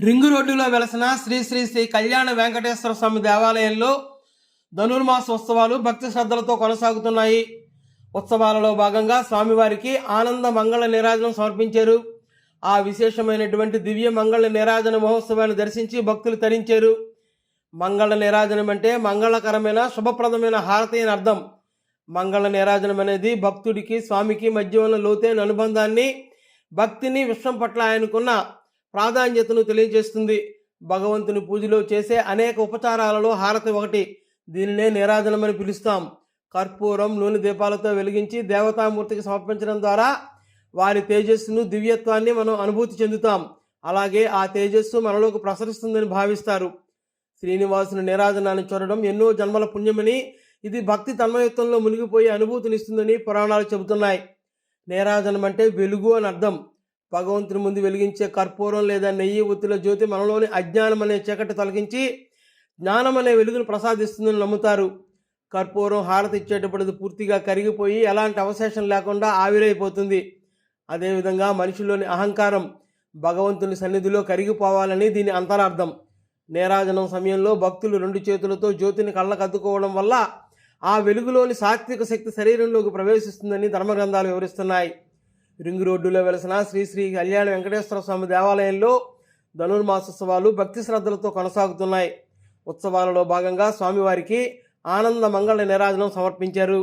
Ring రోడ్డులో వెలసిన శ్రీ శ్రీ శ్రీ కళ్యాణ వెంకటేశ్వర స్వామి దేవాలయంలో ధనుర్మాస ఉత్సవాలు భక్తి శ్రద్ధలతో కొనసాగుతున్నాయి. ఉత్సవాలలో భాగంగా స్వామివారికి ఆనంద మంగళ నీరాజనం సమర్పించారు. ఆ విశేషమైనటువంటి దివ్య మంగళ నీరాజన మహోత్సవాన్ని దర్శించి భక్తులు తరించారు. మంగళ నీరాజనం అంటే మంగళకరమైన శుభప్రదమైన హారతి అని అర్థం. మంగళ నీరాజనం అనేది భక్తుడికి స్వామికి మధ్య ఉన్న లోతైన అనుబంధాన్ని భక్తిని విశ్వం పట్ల ఆయనకున్న ప్రాధాన్యతను తెలియజేస్తుంది. భగవంతుని పూజలో చేసే అనేక ఉపచారాలలో హారతి ఒకటి. దీనినే నీరాజనం అని పిలుస్తాం. కర్పూరం నూనె దీపాలతో వెలిగించి దేవతామూర్తికి సమర్పించడం ద్వారా వారి తేజస్సును దివ్యత్వాన్ని మనం అనుభూతి చెందుతాం. అలాగే ఆ తేజస్సు మనలోకి ప్రసరిస్తుందని భావిస్తారు. శ్రీనివాసుని నిరాజనాన్ని చూడడం ఎన్నో జన్మల పుణ్యమని ఇది భక్తి తన్మయత్వంలో మునిగిపోయి అనుభూతినిస్తుందని పురాణాలు చెబుతున్నాయి. నేరాజనం అంటే వెలుగు అని అర్థం. భగవంతుని ముందు వెలిగించే కర్పూరం లేదా నెయ్యి ఒత్తుల జ్యోతి మనలోని అజ్ఞానం అనే చీకటి తొలగించి జ్ఞానం అనే వెలుగును ప్రసాదిస్తుందని నమ్ముతారు. కర్పూరం హారతి ఇచ్చేటప్పుడు పూర్తిగా కరిగిపోయి ఎలాంటి అవశేషం లేకుండా ఆవిరైపోతుంది. అదేవిధంగా మనిషిలోని అహంకారం భగవంతుని సన్నిధిలో కరిగిపోవాలని దీని అంతరార్థం. నేరాజనం సమయంలో భక్తులు రెండు చేతులతో జ్యోతిని కళ్ళకు అద్దుకోవడం వల్ల ఆ వెలుగులోని సాత్విక శక్తి శరీరంలోకి ప్రవేశిస్తుందని ధర్మగ్రంథాలు వివరిస్తున్నాయి. రింగ్ రోడ్డులో వెలసిన శ్రీ శ్రీ కళ్యాణ వెంకటేశ్వర స్వామి దేవాలయంలో ధనుర్మాసోత్సవాలు భక్తి శ్రద్ధలతో కొనసాగుతున్నాయి. ఉత్సవాలలో భాగంగా స్వామివారికి ఆనంద మంగళ నిరాజనం సమర్పించారు.